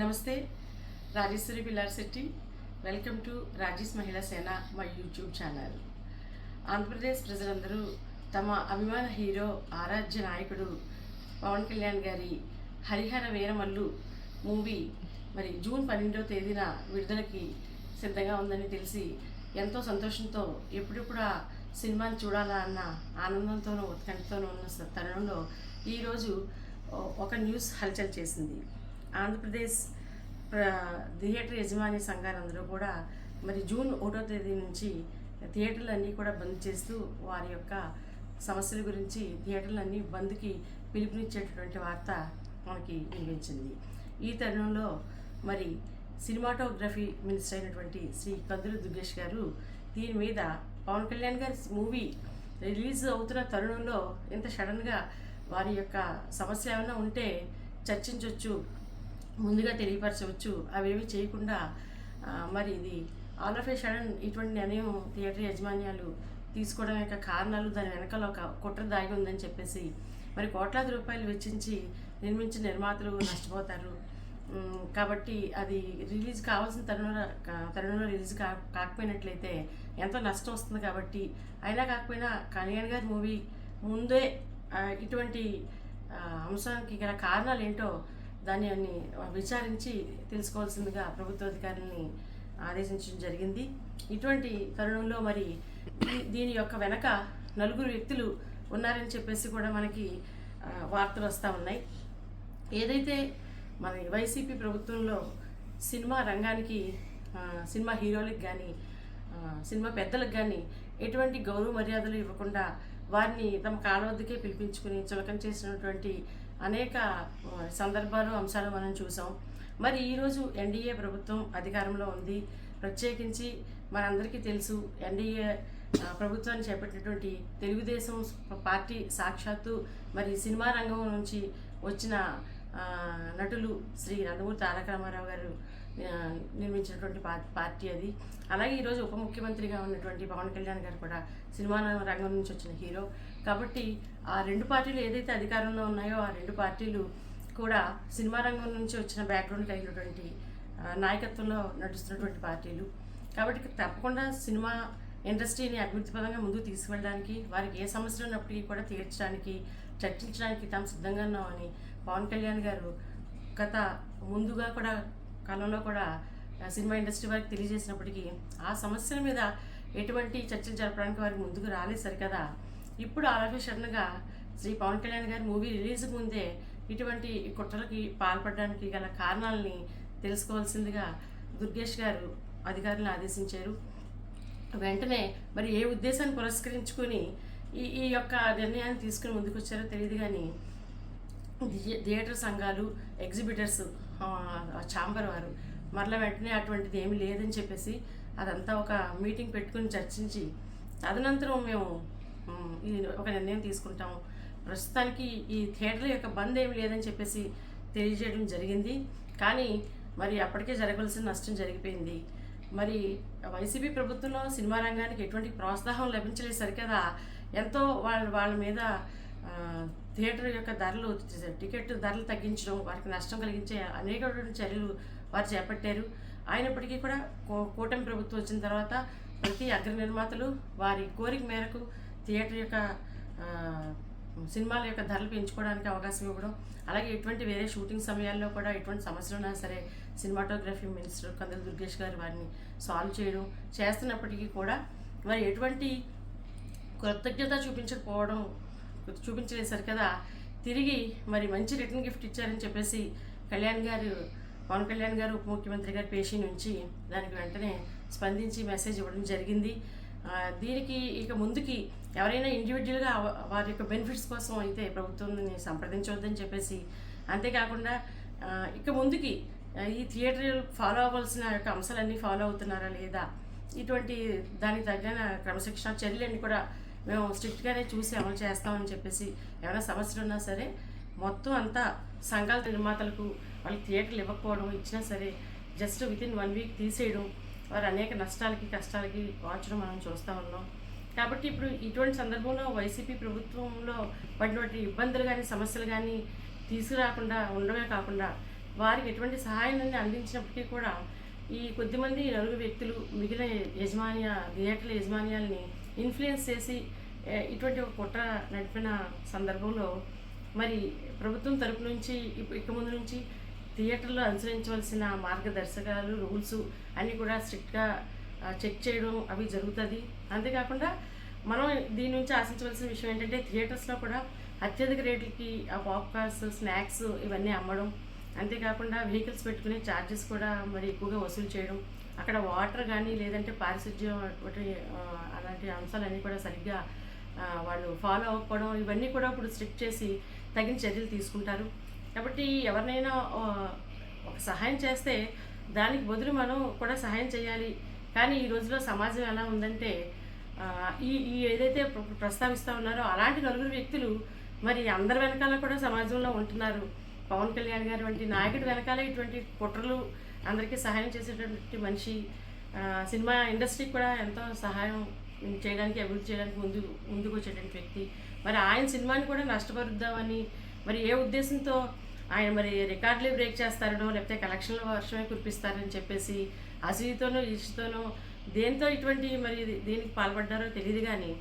నమస్తే Rajeshwari Pillar Shetty. Welcome to Rajesh Mahila Sena మా YouTube channel Andhra Pradesh ప్రజలందరూ తమ అభిమాన హీరో ఆరాధ్య నాయకుడు పవన్ కళ్యాణ్ గారి హరిహర వీరమల్లు మూవీ మరి జూన్ పన్నెండవ తేదీన విడుదలకి సిద్ధంగా ఉందని తెలిసి ఎంతో సంతోషంతో ఎప్పుడెప్పుడు ఆ సినిమాని చూడాలా అన్న ఆనందంతోనూ ఉత్కంఠతోనూ ఉన్న తరుణంలో ఈరోజు ఒక న్యూస్ హల్చల్ చేసింది. ఆంధ్రప్రదేశ్ థియేటర్ యజమాని సంఘాలందరూ కూడా మరి జూన్ ఒకటో తేదీ నుంచి థియేటర్లన్నీ కూడా బంద్ చేస్తూ వారి యొక్క సమస్యల గురించి థియేటర్లన్నీ బంద్కి పిలుపునిచ్చేటటువంటి వార్త మనకి వినిపించింది. ఈ తరుణంలో మరి సినిమాటోగ్రఫీ మినిస్టర్ అయినటువంటి శ్రీ కందులు దుర్గేష్ గారు దీని మీద పవన్ కళ్యాణ్ గారి మూవీ రిలీజ్ అవుతున్న తరుణంలో ఇంత సడన్గా వారి యొక్క సమస్య ఏమైనా ఉంటే చర్చించవచ్చు ముందుగా తెలియపరచవచ్చు. అవేవి చేయకుండా మరి ఇది ఆల్ ఆఫ్ ఏ సడన్ ఇటువంటి నిర్ణయం థియేటర్ యాజమాన్యాలు తీసుకోవడం యొక్క కారణాలు దాని వెనకాల ఒక కుట్ర దాగి ఉందని చెప్పేసి మరి కోట్లాది రూపాయలు వెచ్చించి నిర్మించిన నిర్మాతలు నష్టపోతారు. కాబట్టి అది రిలీజ్ కావాల్సిన తరుణంలో తరుణంలో రిలీజ్ కా కాకపోయినట్లయితే ఎంతో నష్టం వస్తుంది కాబట్టి అయినా కాకపోయినా కళ్యాణ్ గారి మూవీ ముందే ఇటువంటి అంశానికి గల కారణాలు ఏంటో దాన్ని అన్ని విచారించి తెలుసుకోవాల్సిందిగా ప్రభుత్వ అధికారులని ఆదేశించడం జరిగింది. ఇటువంటి తరుణంలో మరి దీని యొక్క వెనక నలుగురు వ్యక్తులు ఉన్నారని చెప్పేసి కూడా మనకి వార్తలు వస్తూ ఉన్నాయి. ఏదైతే మన వైసీపీ ప్రభుత్వంలో సినిమా రంగానికి సినిమా హీరోలకు కానీ సినిమా పెద్దలకు కానీ ఎటువంటి గౌరవ మర్యాదలు ఇవ్వకుండా వారిని తమ కాళ్ళ వద్దకే పిలిపించుకుని చులకం చేసినటువంటి అనేక సందర్భాలు అంశాలు మనం చూసాం. మరి ఈరోజు ఎన్డీఏ ప్రభుత్వం అధికారంలో ఉంది. ప్రత్యేకించి మనందరికీ తెలుసు ఎన్డీఏ ప్రభుత్వాన్ని చేపట్టినటువంటి తెలుగుదేశం పార్టీ సాక్షాత్తు మరి సినిమా రంగం నుంచి వచ్చిన నటులు శ్రీ నందమూరి తారక రామారావు గారు నిర్మించినటువంటి పార్టీ అది. అలాగే ఈరోజు ఉప ముఖ్యమంత్రిగా ఉన్నటువంటి పవన్ కళ్యాణ్ గారు కూడా సినిమా రంగం నుంచి వచ్చిన హీరో. కాబట్టి ఆ రెండు పార్టీలు ఏదైతే అధికారంలో ఉన్నాయో ఆ రెండు పార్టీలు కూడా సినిమా రంగం నుంచి వచ్చిన బ్యాక్గ్రౌండ్ కలిగినటువంటి నాయకత్వంలో నడుస్తున్నటువంటి పార్టీలు. కాబట్టి తప్పకుండా సినిమా ఇండస్ట్రీని అభివృద్ధి పరంగా ముందుకు తీసుకువెళ్ళడానికి వారికి ఏ సమస్యలు ఉన్నప్పటికీ కూడా తీర్చడానికి చర్చించడానికి తాము సిద్ధంగా ఉన్నామని పవన్ కళ్యాణ్ గారు గత ముందుగా కూడా కాలంలో కూడా సినిమా ఇండస్ట్రీ వారికి తెలియజేసినప్పటికీ ఆ సమస్యల మీద ఎటువంటి చర్చలు జరపడానికి వారికి ముందుకు రాలేదు సరికదా ఇప్పుడు ఆలోచించగా శ్రీ పవన్ కళ్యాణ్ గారి మూవీ రిలీజ్ ముందే ఇటువంటి కుట్రలకి పాల్పడడానికి గల కారణాలని తెలుసుకోవాల్సిందిగా దుర్గేష్ గారు అధికారులను ఆదేశించారు. వెంటనే మరి ఏ ఉద్దేశాన్ని పురస్కరించుకొని ఈ ఈ యొక్క నిర్ణయాన్ని తీసుకుని ముందుకు వచ్చారో తెలియదు కానీ థియేటర్ సంఘాలు ఎగ్జిబిటర్స్ ఛాంబర్ వారు మరలా వెంటనే అటువంటిది ఏమీ లేదని చెప్పేసి అదంతా ఒక మీటింగ్ పెట్టుకుని చర్చించి తదనంతరం మేము ఈ ఒక నిర్ణయం తీసుకుంటాము. ప్రస్తుతానికి ఈ థియేటర్ యొక్క బంద్ ఏమి లేదని చెప్పేసి తెలియజేయడం జరిగింది. కానీ మరి అప్పటికే జరగవలసిన నష్టం జరిగిపోయింది. మరి వైసీపీ ప్రభుత్వంలో సినిమా రంగానికి ఎటువంటి ప్రోత్సాహం లభించలేదు. సరికదా ఎంతో వాళ్ళ వాళ్ళ మీద థియేటర్ యొక్క ధరలు టికెట్ ధరలు తగ్గించడం వారికి నష్టం కలిగించే అనేకటువంటి చర్యలు వారు చేపట్టారు. అయినప్పటికీ కూడా కూటమి ప్రభుత్వం వచ్చిన తర్వాత ప్రతి అగ్ర నిర్మాతలు వారి కోరిక మేరకు థియేటర్ యొక్క సినిమాల యొక్క ధరలు పెంచుకోవడానికి అవకాశం ఇవ్వడం అలాగే ఎటువంటి వేరే షూటింగ్ సమయాల్లో కూడా ఎటువంటి సమస్యలు ఉన్నా సరే సినిమాటోగ్రఫీ మినిస్టర్ కందుల దుర్గేష్ గారు వారిని సాల్వ్ చేయడం చేస్తున్నప్పటికీ కూడా మరి ఎటువంటి కృతజ్ఞత చూపించకపోవడం చూపించలేదు సరి కదా. తిరిగి మరి మంచి రిటర్న్ గిఫ్ట్ ఇచ్చారని చెప్పేసి కళ్యాణ్ గారు పవన్ కళ్యాణ్ గారు ఉప ముఖ్యమంత్రి గారి పేషీ నుంచి దానికి వెంటనే స్పందించి మెసేజ్ ఇవ్వడం జరిగింది. దీనికి ఇక ముందుకి ఎవరైనా ఇండివిజువల్గా వారి యొక్క బెనిఫిట్స్ కోసం అయితే ప్రభుత్వాన్ని సంప్రదించవద్దని చెప్పేసి అంతేకాకుండా ఇక ముందుకి ఈ థియేటర్ ఫాలో అవ్వాల్సిన యొక్క అంశాలన్నీ ఫాలో అవుతున్నారా లేదా? ఇటువంటి దానికి తగిన క్రమశిక్షణ చర్యలన్నీ కూడా మేము స్ట్రిక్ట్గానే చూసి అమలు చేస్తామని చెప్పేసి ఏమైనా సమస్యలు ఉన్నా సరే మొత్తం అంతా సంఘాల నిర్మాతలకు వాళ్ళకి థియేటర్లు ఇవ్వకపోవడం ఇచ్చినా సరే just within one week తీసేయడం వారు అనేక నష్టాలకి కష్టాలకి వాచడం మనం చూస్తూ ఉన్నాం. కాబట్టి ఇప్పుడు ఇటువంటి సందర్భంలో వైసీపీ ప్రభుత్వంలో పడినటువంటి ఇబ్బందులు కానీ సమస్యలు కానీ తీసుకురాకుండా ఉండమే కాకుండా వారికి ఎటువంటి సహాయాన్ని అందించినప్పటికీ కూడా ఈ కొద్దిమంది నలుగురు వ్యక్తులు మిగిలిన యజమానియ థియేటర్ల యజమాన్యాల్ని ఇన్ఫ్లుయెన్స్ చేసి ఇటువంటి ఒక కుట్ర నడిపిన సందర్భంలో మరి ప్రభుత్వం తరపు నుంచి ఇక ముందు నుంచి థియేటర్లో అనుసరించవలసిన మార్గదర్శకాలు రూల్స్ అన్నీ కూడా స్ట్రిక్ట్గా చెక్ చేయడం అవి జరుగుతుంది. అంతేకాకుండా మనం దీని నుంచి ఆశించవలసిన విషయం ఏంటంటే థియేటర్స్లో కూడా అత్యధిక రేట్లకి ఆ పాప్కార్న్స్ స్నాక్స్ ఇవన్నీ అమ్మడం. అంతేకాకుండా వెహికల్స్ పెట్టుకునే ఛార్జెస్ కూడా మరి ఎక్కువగా వసూలు చేయడం. అక్కడ వాటర్ కానీ లేదంటే పారిశుధ్యం అలాంటి అంశాలన్నీ కూడా సరిగ్గా వాళ్ళు ఫాలో అవ్వకపోవడం ఇవన్నీ కూడా ఇప్పుడు స్ట్రిక్ట్ చేసి తగిన చర్యలు తీసుకుంటారు. కాబట్టి ఎవరినైనా ఒక సహాయం చేస్తే దానికి బదులు మనం కూడా సహాయం చేయాలి. కానీ ఈ రోజులో సమాజం ఎలా ఉందంటే ఈ ఈ ఏదైతే ప్రస్తావిస్తూ ఉన్నారో అలాంటి నలుగురు వ్యక్తులు మరి అందరి వెనకాల కూడా సమాజంలో ఉంటున్నారు. పవన్ కళ్యాణ్ గారు వంటి నాయకుడి వెనకాల ఇటువంటి కుట్రలు అందరికీ సహాయం చేసేటటువంటి మనిషి సినిమా ఇండస్ట్రీకి కూడా ఎంతో సహాయం చేయడానికి అభివృద్ధి చేయడానికి ముందు ముందుకు వచ్చేటువంటి వ్యక్తి. మరి ఆయన సినిమాని కూడా నష్టపరుద్దామని మరి ఏ ఉద్దేశంతో ఆయన మరి రికార్డులే బ్రేక్ చేస్తారనో లేకపోతే కలెక్షన్లు వర్షమే కురిపిస్తారని చెప్పేసి అసూయతోనో ఇష్టతోనో దేంతో ఇటువంటి మరి దీనికి పాల్పడ్డారో తెలియదు కానీ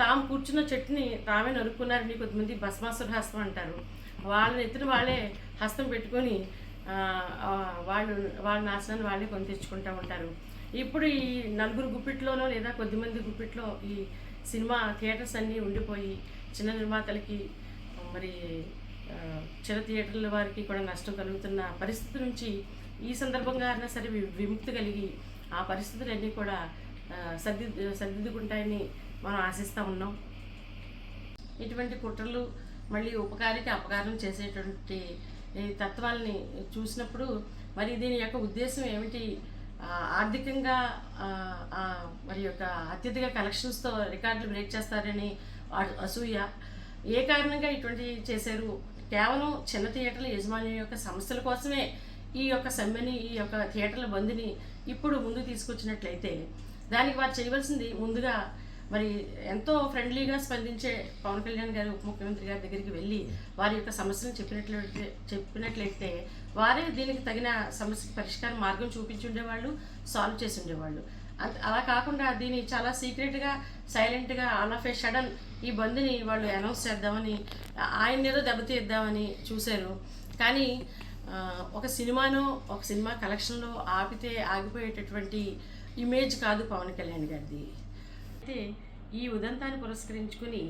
తాము కూర్చున్న చెట్టుని తామే నరుక్కున్నారని కొద్దిమంది భస్మాసుర హస్తం అంటారు. వాళ్ళని ఎత్తున వాళ్ళే హస్తం పెట్టుకొని వాళ్ళు వాళ్ళ నాశనాన్ని వాళ్ళే కొని తెచ్చుకుంటూ ఉంటారు. ఇప్పుడు ఈ నలుగురు గుప్పిట్లోనో లేదా కొద్దిమంది గుప్పిట్లో ఈ సినిమా థియేటర్స్ అన్నీ ఉండిపోయి చిన్న నిర్మాతలకి మరి చిన్న థియేటర్ల వారికి కూడా నష్టం కలుగుతున్న పరిస్థితి నుంచి ఈ సందర్భంగా అయినా సరే వి- విముక్తి కలిగి ఆ పరిస్థితులన్నీ కూడా సర్ది సర్దిద్దుకుంటాయని మనం ఆశిస్తూ ఉన్నాం. ఇటువంటి కుట్రలు మళ్ళీ ఉపకారికి అపకారం చేసేటువంటి ఈ తత్వాలని చూసినప్పుడు మరి దీని యొక్క ఉద్దేశం ఏమిటి? ఆర్థికంగా మరి యొక్క అత్యధిక కలెక్షన్స్తో రికార్డులు బ్రేక్ చేస్తారని అసూయ. ఏ కారణంగా ఇటువంటి చేశారు? కేవలం చిన్న థియేటర్ల యజమాని యొక్క సమస్యల కోసమే ఈ యొక్క సమ్మెని ఈ యొక్క థియేటర్ల బంద్ని ఇప్పుడు ముందు తీసుకొచ్చినట్లయితే దానికి వారు చేయవలసింది ముందుగా మరి ఎంతో ఫ్రెండ్లీగా స్పందించే పవన్ కళ్యాణ్ గారు ఉప ముఖ్యమంత్రి గారి దగ్గరికి వెళ్ళి వారి యొక్క సమస్యను చెప్పినట్లయితే చెప్పినట్లయితే వారే దీనికి తగిన సమస్యకి పరిష్కార మార్గం చూపించి ఉండేవాళ్ళు సాల్వ్ చేసి ఉండేవాళ్ళు అంత అలా కాకుండా దీన్ని చాలా సీక్రెట్గా సైలెంట్గా ఆల్ ఆఫ్ ఏ సడన్ ఈ బంద్ని వాళ్ళు అనౌన్స్ చేద్దామని ఆయన ఏదో దెబ్బతీద్దామని చూశారు. కానీ ఒక సినిమాను ఒక సినిమా కలెక్షన్లో ఆపితే ఆగిపోయేటటువంటి ఇమేజ్ కాదు పవన్ కళ్యాణ్ గారిది. అయితే ఈ ఉదంతాన్ని పురస్కరించుకుని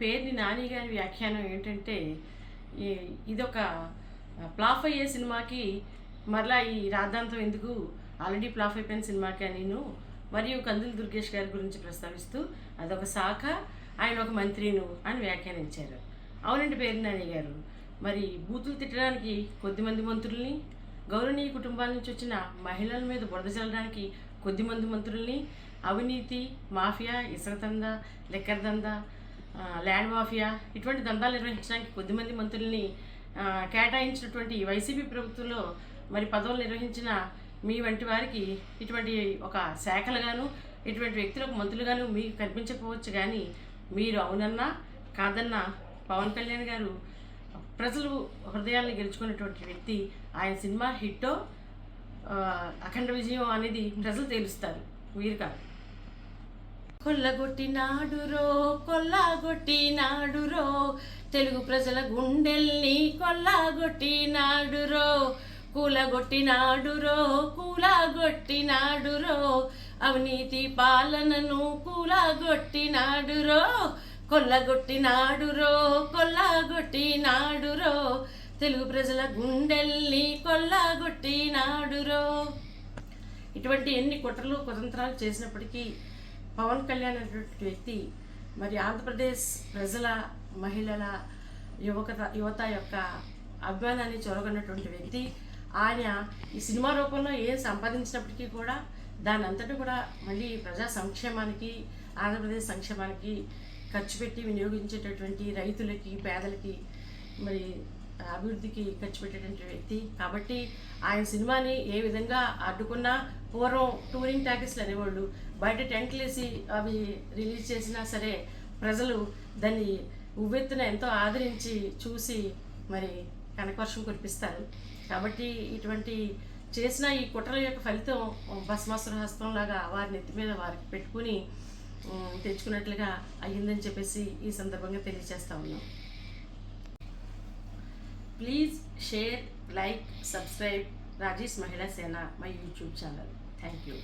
పేర్ని నాని గారి వ్యాఖ్యానం ఏంటంటే ఇదొక ప్లాఫ్ అయ్యే సినిమాకి మరలా ఈ రాద్ధాంతం ఎందుకు ఆల్రెడీ ప్లాఫ్ అయిపోయిన సినిమాకి నేను మరియు కందులు దుర్గేష్ గారి గురించి ప్రస్తావిస్తూ అదొక శాఖ ఆయన ఒక మంత్రిను అని వ్యాఖ్యానించారు. అవునండి పేరు నాని గారు. మరి బూతులు తిట్టడానికి కొద్దిమంది మంత్రుల్ని గౌరవనీయ కుటుంబాల నుంచి వచ్చిన మహిళల మీద బురద చల్లడానికి కొద్దిమంది మంత్రుల్ని అవినీతి మాఫియా ఇసుక దంద లిక్కర్ దందా ల్యాండ్ మాఫియా ఇటువంటి దందాలు నిర్వహించడానికి కొద్దిమంది మంత్రుల్ని కేటాయించినటువంటి ఈ వైసీపీ ప్రభుత్వంలో మరి పదవులు నిర్వహించిన మీ వంటి వారికి ఇటువంటి ఒక శాఖలుగాను ఇటువంటి వ్యక్తులకు మంత్రులుగాను మీకు కనిపించకపోవచ్చు కానీ మీరు అవునన్నా కాదన్నా పవన్ కళ్యాణ్ గారు ప్రజలు హృదయాల్ని గెలుచుకున్నటువంటి వ్యక్తి ఆయన సినిమా హిట్టో అఖండ విజయం అనేది ప్రజలు తేలుస్తారు. వీరు కాదు. కొల్లగొట్టినాడురో కొల్లగొట్టినాడురో. తెలుగు ప్రజల గుండెల్ని కొల్లగొట్టినాడురో కూలగొట్టినాడురో కూలగొట్టినాడురో. అవినీతి పాలనను కూలగొట్టినాడురో కొల్లగొట్టినాడురో కొల్లగొట్టినాడురో. తెలుగు ప్రజల గుండెల్ని కొల్లగొట్టినాడురో. ఇటువంటి ఎన్ని కుట్రలు కుతంత్రాలు చేసినప్పటికీ పవన్ కళ్యాణ్ అనేటువంటి వ్యక్తి మరి ఆంధ్రప్రదేశ్ ప్రజల మహిళల యువకత యువత యొక్క అభిమానాన్ని చొరగొన్నటువంటి వ్యక్తి. ఆయన ఈ సినిమా రూపంలో ఏం సంపాదించినప్పటికీ కూడా దాని అంతటి కూడా మళ్ళీ ప్రజా సంక్షేమానికి ఆంధ్రప్రదేశ్ సంక్షేమానికి ఖర్చు పెట్టి వినియోగించేటటువంటి రైతులకి పేదలకి మరి అభివృద్ధికి ఖర్చు పెట్టేటువంటి వ్యక్తి. కాబట్టి ఆయన సినిమాని ఏ విధంగా అడ్డుకున్నా పూర్వం టూరింగ్ ట్యాకెస్లు అనేవాళ్ళు బయట టెంట్లు వేసి అవి రిలీజ్ చేసినా సరే ప్రజలు దాన్ని ఉవ్వెత్తున ఎంతో ఆదరించి చూసి మరి కనకవర్షం కురిపిస్తారు. కాబట్టి ఇటువంటి చేసిన ఈ కుట్రల యొక్క ఫలితం భస్మాసుర హస్తంలాగా వారి నెత్తి మీద వారికి పెట్టుకుని తెచ్చుకున్నట్లుగా అయ్యిందని చెప్పేసి ఈ సందర్భంగా తెలియజేస్తా ఉన్నాం. Please share like subscribe Rajesh Mahila Sena my YouTube channel. Thank you.